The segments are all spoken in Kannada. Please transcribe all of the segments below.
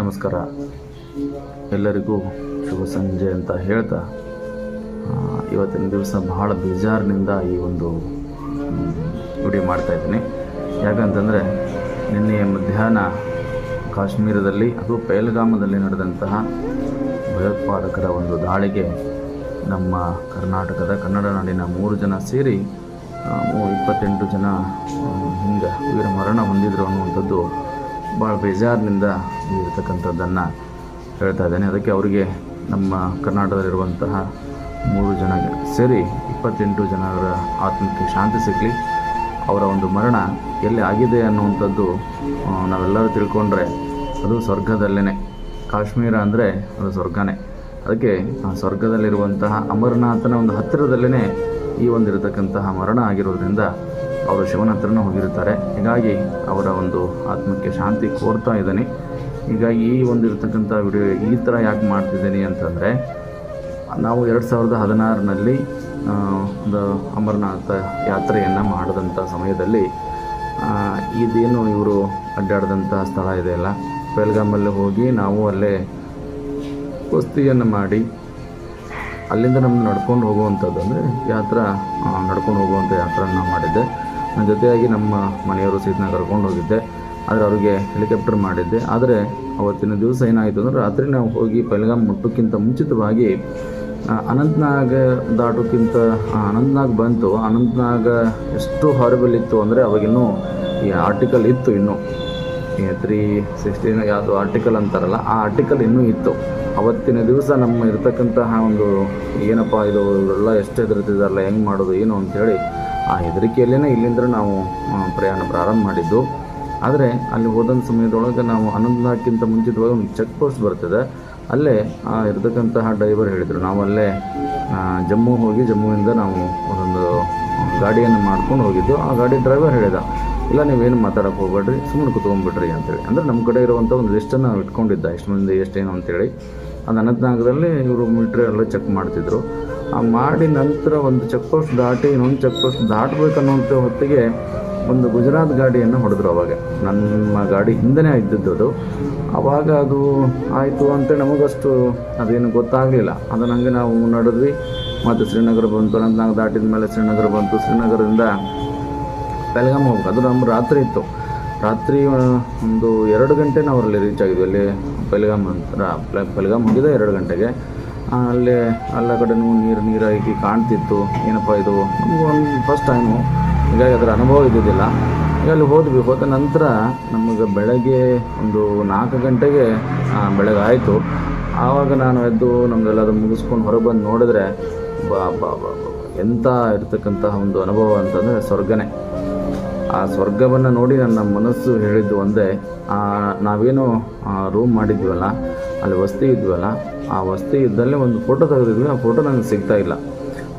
ನಮಸ್ಕಾರ. ಎಲ್ಲರಿಗೂ ಶುಭ ಸಂಜೆ ಅಂತ ಹೇಳ್ತಾ ಇವತ್ತಿನ ದಿವಸ ಬಹಳ ಬೇಜಾರಿನಿಂದ ಈ ಒಂದು ವಿಡಿಯೋ ಮಾಡ್ತಾಯಿದ್ದೀನಿ ಯಾಕಂತಂದರೆ, ನಿನ್ನೆ ಮಧ್ಯಾಹ್ನ ಕಾಶ್ಮೀರದಲ್ಲಿ, ಅದು ಪೈಲ್ಗಾಮದಲ್ಲಿ ನಡೆದಂತಹ ಭಯೋತ್ಪಾದಕರ ಒಂದು ದಾಳಿಗೆ ನಮ್ಮ ಕರ್ನಾಟಕದ, ಕನ್ನಡ ನಾಡಿನ ಮೂರು ಜನ ಸೇರಿ ಇಪ್ಪತ್ತೆಂಟು ಜನ ಹಿಂಗೆ ವೀರ ಮರಣ ಹೊಂದಿದ್ರು ಅನ್ನುವಂಥದ್ದು ಭಾಳ ಬೇಜಾರಿನಿಂದ ಇರತಕ್ಕಂಥದ್ದನ್ನು ಹೇಳ್ತಾ ಇದ್ದೇನೆ. ಅದಕ್ಕೆ ಅವರಿಗೆ ನಮ್ಮ ಕರ್ನಾಟಕದಲ್ಲಿರುವಂತಹ ಮೂರು ಜನ ಸೇರಿ ಇಪ್ಪತ್ತೆಂಟು ಜನರ ಆತ್ಮಕ್ಕೆ ಶಾಂತಿ ಸಿಗಲಿ, ಅವರ ಒಂದು ಮರಣ ಎಲ್ಲಿ ಆಗಿದೆ ಅನ್ನುವಂಥದ್ದು ನಾವೆಲ್ಲರೂ ತಿಳ್ಕೊಂಡ್ರೆ ಅದು ಸ್ವರ್ಗದಲ್ಲೇ ಕಾಶ್ಮೀರ ಅಂದರೆ ಅದು ಸ್ವರ್ಗನೇ. ಅದಕ್ಕೆ ಸ್ವರ್ಗದಲ್ಲಿರುವಂತಹ ಅಮರನಾಥನ ಒಂದು ಹತ್ತಿರದಲ್ಲೇ ಈ ಒಂದು ಇರತಕ್ಕಂತಹ ಮರಣ ಆಗಿರೋದ್ರಿಂದ ಅವರು ಶಿವನ ಹತ್ರನೂ ಹೋಗಿರ್ತಾರೆ ಹೀಗಾಗಿ ಅವರ ಒಂದು ಆತ್ಮಕ್ಕೆ ಶಾಂತಿ ಕೋರ್ತಾ ಇದ್ದಾನೆ. ಹೀಗಾಗಿ ಈ ಒಂದು ಇರತಕ್ಕಂಥ ವಿಡಿಯೋ ಈ ಥರ ಯಾಕೆ ಮಾಡ್ತಿದ್ದೀನಿ ಅಂತಂದರೆ, ನಾವು ಎರಡು ಸಾವಿರದ ಹದಿನಾರರಲ್ಲಿ ಒಂದು ಅಮರನಾಥ ಯಾತ್ರೆಯನ್ನು ಮಾಡಿದಂಥ ಸಮಯದಲ್ಲಿ ಇದೇನು ಇವರು ಅಡ್ಡಾಡಿದಂಥ ಸ್ಥಳ ಇದೆಯಲ್ಲ ಬೆಲ್ಗಾಮಲ್ಲಿ ಹೋಗಿ ನಾವು ಅಲ್ಲೇ ಕುಸ್ತಿಯನ್ನು ಮಾಡಿ, ಅಲ್ಲಿಂದ ನಮ್ಮ ನಡ್ಕೊಂಡು ಹೋಗುವಂಥದ್ದು ಅಂದರೆ ಯಾತ್ರಾ ನಡ್ಕೊಂಡು ಹೋಗುವಂಥ ಯಾತ್ರೆಯನ್ನು ಮಾಡಿದ್ದೆ. ನನ್ನ ಜೊತೆಯಾಗಿ ನಮ್ಮ ಮನೆಯವರು ಸಹಿತ ನಾನು ಕರ್ಕೊಂಡು ಹೋಗಿದ್ದೆ. ಆದರೆ ಅವರಿಗೆ ಹೆಲಿಕಾಪ್ಟರ್ ಮಾಡಿದ್ದೆ. ಆದರೆ ಅವತ್ತಿನ ದಿವಸ ಏನಾಯಿತು ಅಂದರೆ ರಾತ್ರಿ ನಾವು ಹೋಗಿ ಪೆಲ್ಗಾಮ್ ಮುಟ್ಟೋಕ್ಕಿಂತ ಮುಂಚಿತವಾಗಿ ಅನಂತ್ನಾಗ್ ದಾಟೋಕ್ಕಿಂತ ಅನಂತ್ನಾಗ್ ಬಂತು. ಅನಂತ್ನಾಗ ಎಷ್ಟು ಹಾರಿಬಲ್ ಇತ್ತು ಅಂದರೆ ಅವಾಗಿನ್ನೂ ಈ ಆರ್ಟಿಕಲ್ ಇತ್ತು ಇನ್ನೂ. ತ್ರೀ ಸಿಕ್ಸ್ಟೀನ್ ಯಾವುದು ಆರ್ಟಿಕಲ್ ಅಂತಾರಲ್ಲ, ಆ ಆರ್ಟಿಕಲ್ ಇನ್ನೂ ಇತ್ತು. ಅವತ್ತಿನ ದಿವಸ ನಮ್ಮ ಇರತಕ್ಕಂತಹ ಒಂದು ಏನಪ್ಪ ಇದು, ಇವರೆಲ್ಲ ಎಷ್ಟು ಹೆದರ್ತಿದಾರಲ್ಲ, ಹೆಂಗೆ ಮಾಡೋದು, ಏನು ಅಂಥೇಳಿ ಆ ಹೆದರಿಕೆಯಲ್ಲೇ ಇಲ್ಲಿಂದ ನಾವು ಪ್ರಯಾಣ ಪ್ರಾರಂಭ ಮಾಡಿದ್ದು. ಆದರೆ ಅಲ್ಲಿ ಹೋದಂಥ ಸಮಯದೊಳಗೆ ನಾವು ಹನ್ನೊಂದಕ್ಕಿಂತ ಮುಂಚಿತವಾಗಿ ಒಂದು ಚೆಕ್ ಪೋಸ್ಟ್ ಬರ್ತದೆ. ಅಲ್ಲೇ ಇರತಕ್ಕಂತಹ ಡ್ರೈವರ್ ಹೇಳಿದರು. ನಾವು ಅಲ್ಲೇ ಜಮ್ಮು ಹೋಗಿ ಜಮ್ಮುವಿಂದ ನಾವು ಒಂದೊಂದು ಗಾಡಿಯನ್ನು ಮಾಡ್ಕೊಂಡು ಹೋಗಿದ್ದು. ಆ ಗಾಡಿ ಡ್ರೈವರ್ ಹೇಳಿದ, ಇಲ್ಲ, ನೀವೇನು ಮಾತಾಡೋಕೆ ಹೋಗ್ಬೇಡ್ರಿ ಸುಮ್ಮನೆ ಕುತ್ಕೊಂಡ್ಬಿಡ್ರಿ ಅಂತೇಳಿ ಅಂದರೆ ನಮ್ಮ ಕಡೆ ಇರುವಂಥ ಒಂದು ಲಿಸ್ಟನ್ನು ಇಟ್ಕೊಂಡಿದ್ದ ಇಷ್ಟು ಮಂದಿ ಎಷ್ಟೇನು ಅಂತೇಳಿ ಅದು ಅನಂತನಾಗದಲ್ಲಿ ಇವರು ಮೀಟ್ರ್ ಎಲ್ಲ ಚೆಕ್ ಮಾಡ್ತಿದ್ರು. ಆ ಮಾಡಿ ನಂತರ ಒಂದು ಚೆಕ್ ಪೋಸ್ಟ್ ದಾಟಿ ಇನ್ನೊಂದು ಚೆಕ್ ಪೋಸ್ಟ್ ದಾಟಬೇಕನ್ನುವಂಥ ಹೊತ್ತಿಗೆ ಒಂದು ಗುಜರಾತ್ ಗಾಡಿಯನ್ನು ಹೊಡೆದ್ರು ಅವಾಗ. ನಮ್ಮ ಗಾಡಿ ಹಿಂದೆನೇ ಇದ್ದಿದ್ದು ಅದು. ಆವಾಗ ಅದು ಆಯಿತು ಅಂತ ನಮಗಷ್ಟು ಅದೇನು ಗೊತ್ತಾಗಲಿಲ್ಲ. ಅದನ್ನು ಹಂಗೆ ನಾವು ನಡೆದ್ವಿ. ಮತ್ತು ಶ್ರೀನಗರ ಬಂತು ನಾವು ದಾಟಿದ ಮೇಲೆ ಶ್ರೀನಗರ ಬಂತು. ಶ್ರೀನಗರದಿಂದ ಪೆಲ್ಗಾಮ್ ಹೋಗ್ಬೇಕು. ಅದು ನಮ್ಮ ರಾತ್ರಿ ಇತ್ತು. ರಾತ್ರಿ ಒಂದು ಎರಡು ಗಂಟೆ ನಾವು ಅಲ್ಲಿ ರೀಚ್ ಆಗಿದ್ವಿ. ಅಲ್ಲಿ ಪೆಲ್ಗಾಮ್ ಅಂತ ಪೆಲ್ಗಾಮ್ ಹೋಗಿದ್ದೆ ಎರಡು ಗಂಟೆಗೆ. ಅಲ್ಲೇ ಎಲ್ಲ ಕಡೆನೂ ನೀರು ನೀರಾಗಿ ಕಾಣ್ತಿತ್ತು. ಏನಪ್ಪ ಇದು? ನಮಗೂ ಒಂದು ಫಸ್ಟ್ ಟೈಮು ಹೀಗಾಗಿ ಅದರ ಅನುಭವ ಇದ್ದಿದ್ದಿಲ್ಲ. ಈಗ ಅಲ್ಲಿ ಹೋದ್ವಿ. ಹೋದ ನಂತರ ನಮಗೆ ಬೆಳಗ್ಗೆ ಒಂದು ನಾಲ್ಕು ಗಂಟೆಗೆ ಬೆಳಗ್ಗೆ ಆಯಿತು ಆವಾಗ ನಾನು ಎದ್ದು ನಮ್ಮದೆಲ್ಲದು ಮುಗಿಸ್ಕೊಂಡು ಹೊರಗೆ ಬಂದು ನೋಡಿದ್ರೆ, ಬಾ ಬಾ ಬಾ ಎಂಥ ಇರ್ತಕ್ಕಂತಹ ಒಂದು ಅನುಭವ ಅಂತಂದರೆ ಸ್ವರ್ಗನೇ. ಆ ಸ್ವರ್ಗವನ್ನು ನೋಡಿ ನನ್ನ ಮನಸ್ಸು ಹೇಳಿದ್ದು ಒಂದೇ. ನಾವೇನು ರೂಮ್ ಮಾಡಿದ್ವಲ್ಲ, ಅಲ್ಲಿ ವಸ್ತಿ ಇದ್ವಲ್ಲ ಆ ವಸ್ತು ಇದ್ದಲ್ಲೇ ಒಂದು ಫೋಟೋ ತೆಗೆದಿದ್ವಿ. ಆ ಫೋಟೋ ನನಗೆ ಸಿಗ್ತಾ ಇಲ್ಲ.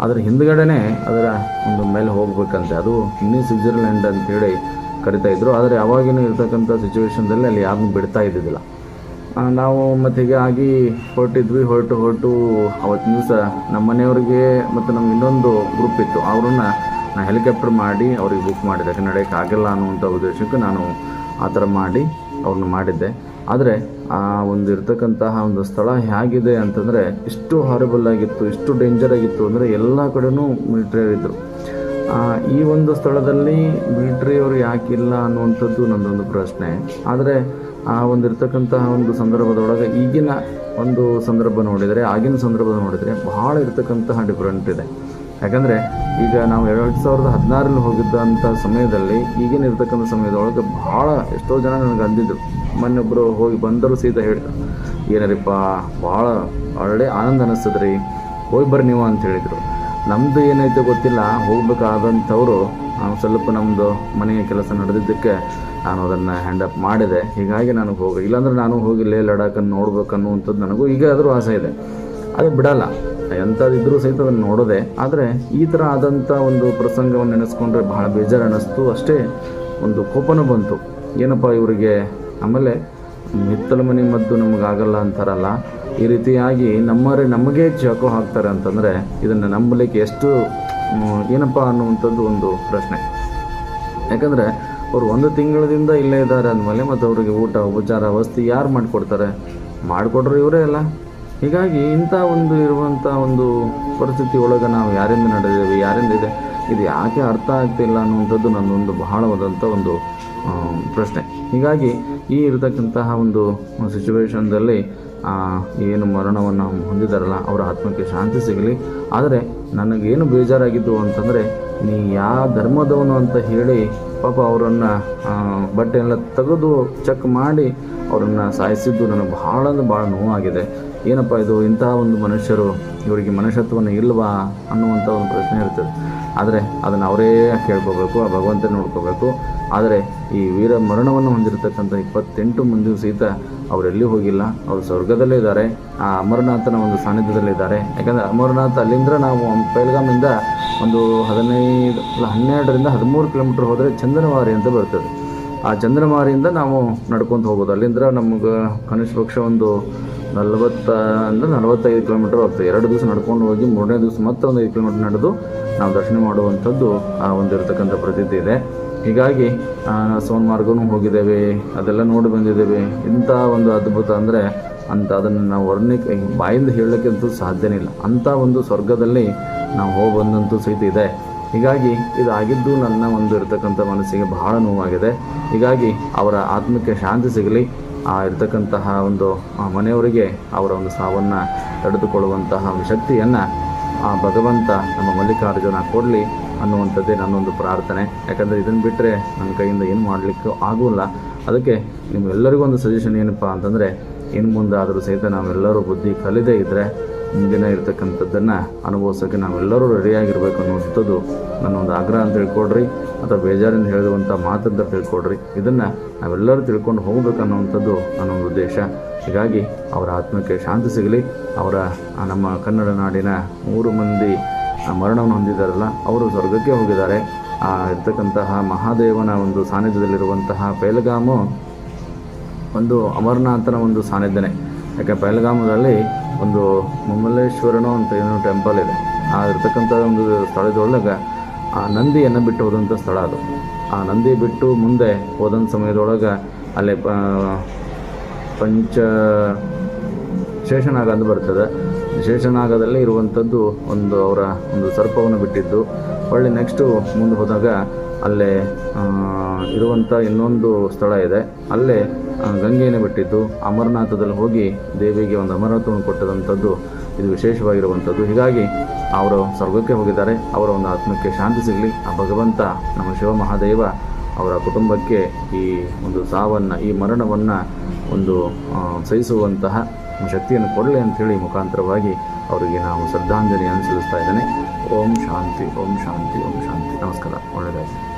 ಅದರ ಹಿಂದ್ಗಡೆನೇ ಅದರ ಒಂದು ಮೇಲೆ ಹೋಗಬೇಕಂತೆ. ಅದು ಇನ್ನೂ ಸ್ವಿಟ್ಜರ್ಲ್ಯಾಂಡ್ ಅಂತೇಳಿ ಕರಿತಾ ಇದ್ರು. ಆದರೆ ಅವಾಗಿನ ಇರ್ತಕ್ಕಂಥ ಸಿಚುವೇಶನ್ದಲ್ಲಿ ಅಲ್ಲಿ ಯಾರನ್ನೂ ಬಿಡ್ತಾ ಇದ್ದಿದ್ದಿಲ್ಲ. ನಾವು ಮತ್ತು ಹೀಗೆ ಆಗಿ ಹೊರಟಿದ್ವಿ. ಹೊರಟು ಹೊರಟು ಅವತ್ತಿನ ದಿವಸ ನಮ್ಮ ಮನೆಯವ್ರಿಗೆ ಮತ್ತು ನಮ್ಗೆ ಇನ್ನೊಂದು ಗ್ರೂಪ್ ಇತ್ತು. ಅವ್ರನ್ನ ನಾನು ಹೆಲಿಕಾಪ್ಟರ್ ಮಾಡಿ ಅವ್ರಿಗೆ ಬುಕ್ ಮಾಡಿದ್ದೆ ಯಾಕೆ ನಡೆಯೋಕ್ಕಾಗಲ್ಲ ಅನ್ನುವಂಥ ಉದ್ದೇಶಕ್ಕೆ ನಾನು ಆ ಥರ ಮಾಡಿ ಅವ್ರನ್ನ ಮಾಡಿದ್ದೆ. ಆದರೆ ಆ ಒಂದು ಇರ್ತಕ್ಕಂತಹ ಒಂದು ಸ್ಥಳ ಹೇಗಿದೆ ಅಂತಂದರೆ ಇಷ್ಟು ಹಾರಬಲ್ ಆಗಿತ್ತು ಇಷ್ಟು ಡೇಂಜರ್ ಆಗಿತ್ತು ಅಂದರೆ ಎಲ್ಲ ಕಡೆನೂ ಮಿಲಿಟ್ರಿ ಇದ್ದರು ಆ, ಈ ಒಂದು ಸ್ಥಳದಲ್ಲಿ ಮಿಲಿಟ್ರಿಯವರು ಯಾಕಿಲ್ಲ ಅನ್ನುವಂಥದ್ದು ನಂದೊಂದು ಪ್ರಶ್ನೆ. ಆದರೆ ಆ ಒಂದು ಇರ್ತಕ್ಕಂತಹ ಒಂದು ಸಂದರ್ಭದೊಳಗೆ ಈಗಿನ ಒಂದು ಸಂದರ್ಭ ನೋಡಿದರೆ ಆಗಿನ ಸಂದರ್ಭ ನೋಡಿದರೆ ಬಹಳ ಇರ್ತಕ್ಕಂತಹ ಡಿಫ್ರೆಂಟ್ ಇದೆ. ಯಾಕಂದರೆ ಈಗ ನಾವು ಎರಡು ಸಾವಿರದ ಹದಿನಾರಲ್ಲಿ ಹೋಗಿದ್ದಂಥ ಸಮಯದಲ್ಲಿ ಈಗಿನ ಇರ್ತಕ್ಕಂಥ ಸಮಯದೊಳಗೆ ಭಾಳ ಎಷ್ಟೋ ಜನ ನನಗೆ ಅಂದಿದ್ರು. ಮೊನ್ನೊಬ್ಬರು ಹೋಗಿ ಬಂದರು ಸೀದಾ ಹೇಳಿದ್ರು ಏನರಿಪ್ಪ ಭಾಳ ಒಳ್ಳೆ ಆನಂದ ಅನ್ನಿಸ್ತದ್ರಿ ಹೋಗಿ ಬರ್ರಿ ನೀವು ಅಂತ ಹೇಳಿದರು. ನಮ್ಮದು ಏನೈತೆ ಗೊತ್ತಿಲ್ಲ, ಹೋಗ್ಬೇಕಾದಂಥವ್ರು ಸ್ವಲ್ಪ ನಮ್ಮದು ಮನೆಯ ಕೆಲಸ ನಡೆದಿದ್ದಕ್ಕೆ ನಾನು ಅದನ್ನು ಹ್ಯಾಂಡಪ್ ಮಾಡಿದೆ. ಹೀಗಾಗಿ ನಾನು ಹೋಗಿ, ಇಲ್ಲಾಂದ್ರೆ ನಾನು ಹೋಗಿ ಲೇ ಲಡಾಖನ್ನು ನೋಡ್ಬೇಕನ್ನುವಂಥದ್ದು ನನಗೂ ಈಗಾದರೂ ಆಸೆ ಇದೆ. ಅದು ಬಿಡಲ್ಲ. ಎಂಥದಿದ್ರೂ ಸಹಿತ ಅದನ್ನು ನೋಡೋದೆ. ಆದರೆ ಈ ಥರ ಆದಂಥ ಒಂದು ಪ್ರಸಂಗವನ್ನು ನೆನೆಸ್ಕೊಂಡ್ರೆ ಬಹಳ ಬೇಜಾರು ಅನ್ನಿಸ್ತು ಅಷ್ಟೇ ಒಂದು ಕೋಪನೂ ಬಂತು. ಏನಪ್ಪ ಇವರಿಗೆ? ಆಮೇಲೆ ಮಿತ್ತಲ ಮನೆ ಮದ್ದು ನಮಗಾಗಲ್ಲ ಅಂತಾರಲ್ಲ. ಈ ರೀತಿಯಾಗಿ ನಮ್ಮವರೇ ನಮಗೆ ಚಾಕು ಹಾಕ್ತಾರೆ ಅಂತಂದರೆ ಇದನ್ನು ನಂಬಲಿಕ್ಕೆ ಎಷ್ಟು ಏನಪ್ಪ ಅನ್ನುವಂಥದ್ದು ಒಂದು ಪ್ರಶ್ನೆ. ಯಾಕಂದರೆ ಅವರು ಒಂದು ತಿಂಗಳದಿಂದ ಇಲ್ಲೇ ಇದ್ದಾರೆ ಅಂದಮೇಲೆ ಮತ್ತು ಅವರಿಗೆ ಊಟ, ಉಪಚಾರ, ವಸ್ತಿ ಯಾರು ಮಾಡಿಕೊಡ್ತಾರೆ? ಮಾಡಿಕೊಟ್ರು ಇವರೇ ಅಲ್ಲ. ಹೀಗಾಗಿ ಇಂಥ ಒಂದು ಇರುವಂಥ ಒಂದು ಪರಿಸ್ಥಿತಿ ಒಳಗೆ ನಾವು ಯಾರಿಂದ ನಡೆದೇವೆ, ಯಾರಿಂದ ಇದೆ? ಇದು ಯಾಕೆ ಅರ್ಥ ಆಗ್ತಿಲ್ಲ ಅನ್ನುವಂಥದ್ದು ನನ್ನೊಂದು ಬಹಳವಾದಂಥ ಒಂದು ಪ್ರಶ್ನೆ. ಹೀಗಾಗಿ ಈ ಇರತಕ್ಕಂತಹ ಒಂದು ಸಿಚುವೇಶನ್ದಲ್ಲಿ ಏನು ಮರಣವನ್ನು ಹೊಂದಿದಾರಲ್ಲ, ಅವರ ಆತ್ಮಕ್ಕೆ ಶಾಂತಿ ಸಿಗಲಿ. ಆದರೆ ನನಗೇನು ಬೇಜಾರಾಗಿದ್ದು ಅಂತಂದರೆ, ನೀ ಯಾವ ಧರ್ಮದವನು ಅಂತ ಹೇಳಿ ಪಾಪ ಅವರನ್ನು ಬಟ್ಟೆ ಎಲ್ಲ ತೆಗೆದು ಚೆಕ್ ಮಾಡಿ ಅವರನ್ನು ಸಾಯಿಸಿದ್ದು ನನಗೆ ಭಾಳ ಅಂದ್ರೆ ಭಾಳ ನೋವಾಗಿದೆ. ಏನಪ್ಪ ಇದು ಇಂತಹ ಒಂದು ಮನುಷ್ಯರು, ಇವರಿಗೆ ಮನುಷ್ಯತ್ವವನ್ನು ಇಲ್ವಾ ಅನ್ನುವಂಥ ಒಂದು ಪ್ರಶ್ನೆ ಇರ್ತದೆ ಆದರೆ ಅದನ್ನು ಅವರೇ ಕೇಳ್ಕೋಬೇಕು, ಆ ಭಗವಂತ ನೋಡ್ಕೋಬೇಕು. ಆದರೆ ಈ ವೀರ ಮರಣವನ್ನು ಹೊಂದಿರತಕ್ಕಂಥ ಇಪ್ಪತ್ತೆಂಟು ಮಂದಿ ಸಹಿತ ಅವರೆಲ್ಲಿ ಹೋಗಿಲ್ಲ, ಅವರು ಸ್ವರ್ಗದಲ್ಲೇ ಇದ್ದಾರೆ, ಆ ಅಮರನಾಥನ ಒಂದು ಸಾನ್ನಿಧ್ಯದಲ್ಲಿದ್ದಾರೆ ಯಾಕಂದರೆ ಅಮರನಾಥ ಅಲ್ಲಿಂದ ನಾವು ಪೈಲ್ಗಾಮಿಂದ ಒಂದು ಹದಿನೈದು, ಇಲ್ಲ ಹನ್ನೆರಡರಿಂದ ಹದಿಮೂರು ಕಿಲೋಮೀಟ್ರ್ ಹೋದರೆ ಚಂದನವಾರಿ ಅಂತ ಬರ್ತದೆ. ಆ ಚಂದ್ರಮಾರಿಯಿಂದ ನಾವು ನಡ್ಕೊತ ಹೋಗೋದು. ಅಲ್ಲಿಂದ ನಮ್ಗೆ ಕನಿಷ್ಠ ಪಕ್ಷ ಒಂದು ನಲವತ್ತ, ಅಂದರೆ ನಲವತ್ತೈದು ಕಿಲೋಮೀಟರ್ ಹೋಗ್ತದೆ ಎರಡು ದಿವಸ ನಡ್ಕೊಂಡು ಹೋಗಿ ಮೂರನೇ ದಿವಸ ಮತ್ತೆ ಒಂದು ಐದು ಕಿಲೋಮೀಟರ್ ನಡೆದು ನಾವು ದರ್ಶನ ಮಾಡುವಂಥದ್ದು, ಆ ಒಂದು ಇರತಕ್ಕಂಥ ಪ್ರತೀತಿ ಇದೆ. ಹೀಗಾಗಿ ಸೋನ್ಮಾರ್ಗನೂ ಹೋಗಿದ್ದೇವೆ, ಅದೆಲ್ಲ ನೋಡಿ ಬಂದಿದ್ದೇವೆ. ಇಂಥ ಒಂದು ಅದ್ಭುತ ಅಂದರೆ ಅಂತ ಅದನ್ನು ನಾವು ವರ್ಣಕ್ಕೆ ಬಾಯಿಂದ ಹೇಳಲಿಕ್ಕೆ ಅಂತೂ ಸಾಧ್ಯನೇ ಇಲ್ಲ. ಅಂಥ ಒಂದು ಸ್ವರ್ಗದಲ್ಲಿ ನಾವು ಹೋಗಿ ಬಂದಂತೂ ಸಹಿತ ಇದೆ. ಹೀಗಾಗಿ, ಇದಾಗಿದ್ದು ನನ್ನ ಒಂದು ಇರತಕ್ಕಂಥ ಮನಸ್ಸಿಗೆ ಬಹಳ ನೋವಾಗಿದೆ. ಹೀಗಾಗಿ, ಅವರ ಆತ್ಮಕ್ಕೆ ಶಾಂತಿ ಸಿಗಲಿ. ಆ ಇರ್ತಕ್ಕಂತಹ ಒಂದು ಮನೆಯವರಿಗೆ ಅವರ ಒಂದು ಸಾವನ್ನು ತಡೆದುಕೊಳ್ಳುವಂತಹ ಒಂದು ಶಕ್ತಿಯನ್ನು ಆ ಭಗವಂತ ನಮ್ಮ ಮಲ್ಲಿಕಾರ್ಜುನ ಕೊಡಲಿ ಅನ್ನುವಂಥದ್ದೇ ನನ್ನೊಂದು ಪ್ರಾರ್ಥನೆ. ಯಾಕಂದರೆ ಇದನ್ನು ಬಿಟ್ಟರೆ ನನ್ನ ಕೈಯಿಂದ ಏನು ಮಾಡಲಿಕ್ಕೂ ಆಗೋಲ್ಲ. ಅದಕ್ಕೆ ನಿಮ್ಮೆಲ್ಲರಿಗೂ ಒಂದು ಸಜೆಷನ್ ಏನಪ್ಪ ಅಂತಂದರೆ ಇನ್ನು ಮುಂದಾದರೂ ಸಹಿತ ನಾವೆಲ್ಲರೂ ಬುದ್ಧಿ ಕಲಿದೇ ಇದ್ದರೆ ಮುಂದಿನ ಇರತಕ್ಕಂಥದ್ದನ್ನು ಅನುಭವಿಸೋಕ್ಕೆ ನಾವೆಲ್ಲರೂ ರೆಡಿಯಾಗಿರ್ಬೇಕು ಅನ್ನುವಂಥದ್ದು ನನ್ನ ಒಂದು ಆಗ್ರಹ ಅಂತ ತಿಳ್ಕೊಡ್ರಿ ಅಥವಾ ಬೇಜಾರಿಂದ ಹೇಳುವಂಥ ಮಾತಂತ ತಿಳ್ಕೊಡ್ರಿ ಇದನ್ನು ನಾವೆಲ್ಲರೂ ತಿಳ್ಕೊಂಡು ಹೋಗಬೇಕು ಅನ್ನುವಂಥದ್ದು ನನ್ನ ಒಂದು ಉದ್ದೇಶ. ಹೀಗಾಗಿ ಅವರ ಆತ್ಮಕ್ಕೆ ಶಾಂತಿ ಸಿಗಲಿ. ಅವರ ನಮ್ಮ ಕನ್ನಡ ನಾಡಿನ ಮೂರು ಮಂದಿ ಮರಣವನ್ನು ಹೊಂದಿದ್ದಾರಲ್ಲ, ಅವರು ಸ್ವರ್ಗಕ್ಕೆ ಹೋಗಿದ್ದಾರೆ. ಇರ್ತಕ್ಕಂತಹ ಮಹಾದೇವನ ಒಂದು ಸಾನ್ನಿಧ್ಯದಲ್ಲಿರುವಂತಹ ಪೇಲಗಾಮು ಒಂದು ಅಮರನಾಥನ ಒಂದು ಸಾನ್ನಿಧ್ಯನೇ. ಯಾಕೆ ಪಹಲ್ಗಾಮದಲ್ಲಿ ಒಂದು ಮುಮ್ಮಲೇಶ್ವರನೋ ಅಂತ ಏನೋ ಟೆಂಪಲ್ ಇದೆ. ಆ ಇರ್ತಕ್ಕಂಥ ಒಂದು ಸ್ಥಳದೊಳಗೆ ಆ ನಂದಿಯನ್ನು ಬಿಟ್ಟು ಹೋದಂಥ ಸ್ಥಳ ಅದು. ಆ ನಂದಿ ಬಿಟ್ಟು ಮುಂದೆ ಹೋದಂಥ ಸಮಯದೊಳಗೆ ಅಲ್ಲೇ ಪಂಚ ಶೇಷನಾಗ ಅಂತ ಬರ್ತದೆ. ಶೇಷನಾಗದಲ್ಲಿ ಇರುವಂಥದ್ದು ಒಂದು ಅವರ ಒಂದು ಸರ್ಪವನ್ನು ಬಿಟ್ಟಿದ್ದು. ಒಳ್ಳೆ ನೆಕ್ಸ್ಟು ಮುಂದೆ ಹೋದಾಗ ಅಲ್ಲೇ ಇರುವಂಥ ಇನ್ನೊಂದು ಸ್ಥಳ ಇದೆ. ಅಲ್ಲೇ ಗಂಗೆಯನ್ನು ಬಿಟ್ಟಿದ್ದು ಅಮರನಾಥದಲ್ಲಿ ಹೋಗಿ ದೇವಿಗೆ ಒಂದು ಅಮರನಾಥವನ್ನು ಕೊಟ್ಟದಂಥದ್ದು ಇದು ವಿಶೇಷವಾಗಿರುವಂಥದ್ದು. ಹೀಗಾಗಿ ಅವರು ಸ್ವರ್ಗಕ್ಕೆ ಹೋಗಿದ್ದಾರೆ. ಅವರ ಒಂದು ಆತ್ಮಕ್ಕೆ ಶಾಂತಿ ಸಿಗಲಿ. ಆ ಭಗವಂತ ನಮ್ಮ ಶಿವ ಮಹಾದೇವ ಅವರ ಕುಟುಂಬಕ್ಕೆ ಈ ಒಂದು ಸಾವನ್ನು, ಈ ಮರಣವನ್ನು ಒಂದು ಸಹಿಸುವಂತಹ ಶಕ್ತಿಯನ್ನು ಕೊಡಲಿ ಅಂಥೇಳಿ ಮುಖಾಂತರವಾಗಿ ಅವರಿಗೆ ನಾವು ಶ್ರದ್ಧಾಂಜಲಿಯನ್ನು ಸಲ್ಲಿಸ್ತಾ ಇದ್ದೇನೆ. ಓಂ ಶಾಂತಿ ಓಂ ಶಾಂತಿ ಓಂ ಶಾಂತಿ. ನಮಸ್ಕಾರ. ಒಳ್ಳೆಯದಾಗಲಿ